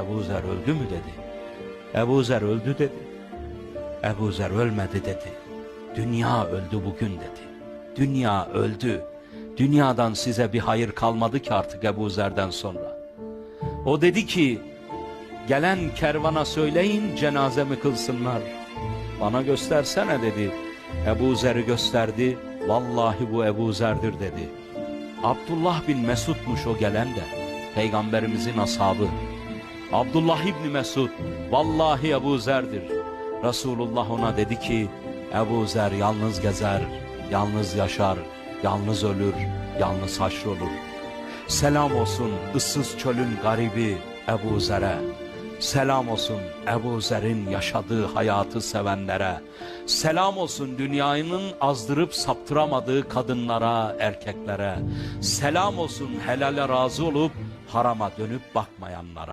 Ebu Zer öldü mü dedi. Ebu Zer öldü dedi. Ebu Zer ölmedi dedi. Dünya öldü bugün dedi. Dünya öldü. Dünyadan size bir hayır kalmadı ki artık Ebu Zer'den sonra. O dedi ki, gelen kervana söyleyin cenazemi kılsınlar. Bana göstersene dedi. Ebu Zer'i gösterdi. Vallahi bu Ebu Zer'dir dedi. Abdullah bin Mesud'muş o gelen de. Peygamberimizin ashabı. Abdullah İbni Mesud, vallahi Ebu Zer'dir. Resulullah ona dedi ki, Ebu Zer yalnız gezer, yalnız yaşar, yalnız ölür, yalnız haşrolur. Selam olsun ıssız çölün garibi Ebu Zer'e. Selam olsun Ebu Zer'in yaşadığı hayatı sevenlere. Selam olsun dünyanın azdırıp saptıramadığı kadınlara, erkeklere. Selam olsun helale razı olup harama dönüp bakmayanlara.